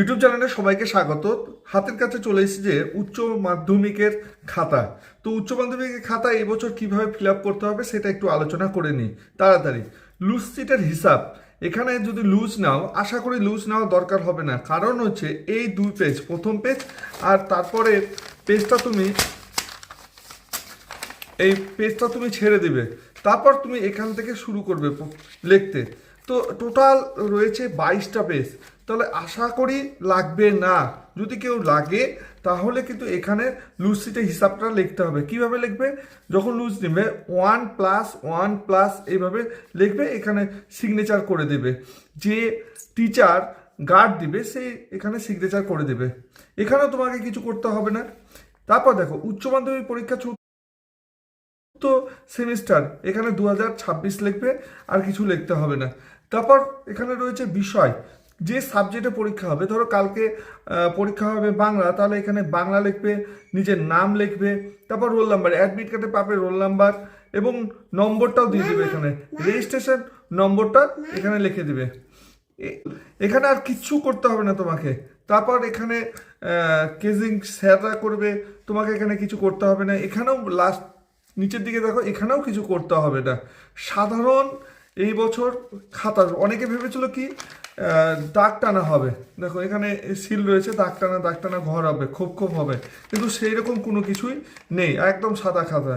YouTube চ্যানেলে সবাইকে স্বাগত। হাতের কাছে চলে এসেছে যে উচ্চ মাধ্যমিকের খাতা। তো উচ্চ মাধ্যমিকের খাতা এবছর কীভাবে ফিল আপ করতে হবে সেটা একটু আলোচনা করে নিই। তাড়াতাড়ি। লুজ সিটের হিসাব। এখানে যদি লুজ নাও, আশা করি লুজ নেওয়া দরকার হবে না। কারণ হচ্ছে এই দুই পেজ, প্রথম পেজ আর তারপরে পেজটা তুমি এই পেজটা তুমি ছেড়ে দিবে। তারপর তুমি এখান থেকে শুরু করবে লিখতে। তো টোটাল রয়েছে বাইশটা পেজ তাহলে আশা করি লাগবে না। যদি কেউ লাগে, তাহলে কিন্তু এখানে লুজ সিটে হিসাবটা লিখতে হবে। কীভাবে লিখবে? যখন লুজ নেবে ওয়ান প্লাস ওয়ান প্লাস এইভাবে লিখবে, এখানে সিগনেচার করে দেবে। যে টিচার গার্ড দিবে, সে এখানে সিগনেচার করে দেবে। এখানেও তোমাকে কিছু করতে হবে না। তারপর দেখো, উচ্চ মাধ্যমিক পরীক্ষা তো সেমিস্টার, এখানে দু হাজার ছাব্বিশ লিখবে, আর কিছু লিখতে হবে না। তারপর এখানে রয়েছে বিষয়, যে সাবজেক্টে পরীক্ষা হবে, ধরো কালকে পরীক্ষা হবে বাংলা, তাহলে এখানে বাংলা লিখবে, নিজের নাম লিখবে, তারপর রোল নাম্বার অ্যাডমিট কার্ডে পাবে রোল নাম্বার এবং নম্বরটাও দিয়ে দেবে এখানে। রেজিস্ট্রেশন নম্বরটা এখানে লিখে দিবে। এখানে আর কিচ্ছু করতে হবে না তোমাকে। তারপর এখানে কেজিং স্যাররা করবে, তোমাকে এখানে কিছু করতে হবে না। এখানেও লাস্ট নিচের দিকে দেখো, এখানেও কিছু করতে হবে না। সাধারণ এই বছর খাতা, অনেকে ভেবেছিল কি দাগ টানা হবে। দেখো, এখানে সিল রয়েছে, দাগ টানা দাগ টানা ঘর হবে খোপ খোপ হবে। কিন্তু সেই রকম কোনো কিছুই নেই, একদম সাদা খাতা।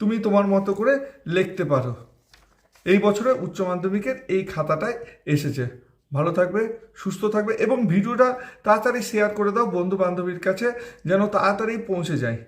তুমি তোমার মতো করে লিখতে পারো। এই বছরে উচ্চ মাধ্যমিকের এই খাতাটায় এসেছে। ভালো থাকবে, সুস্থ থাকবে এবং ভিডিওটা তাড়াতাড়ি শেয়ার করে দাও বন্ধু বান্ধবীর কাছে, যেন তাড়াতাড়ি পৌঁছে যায়।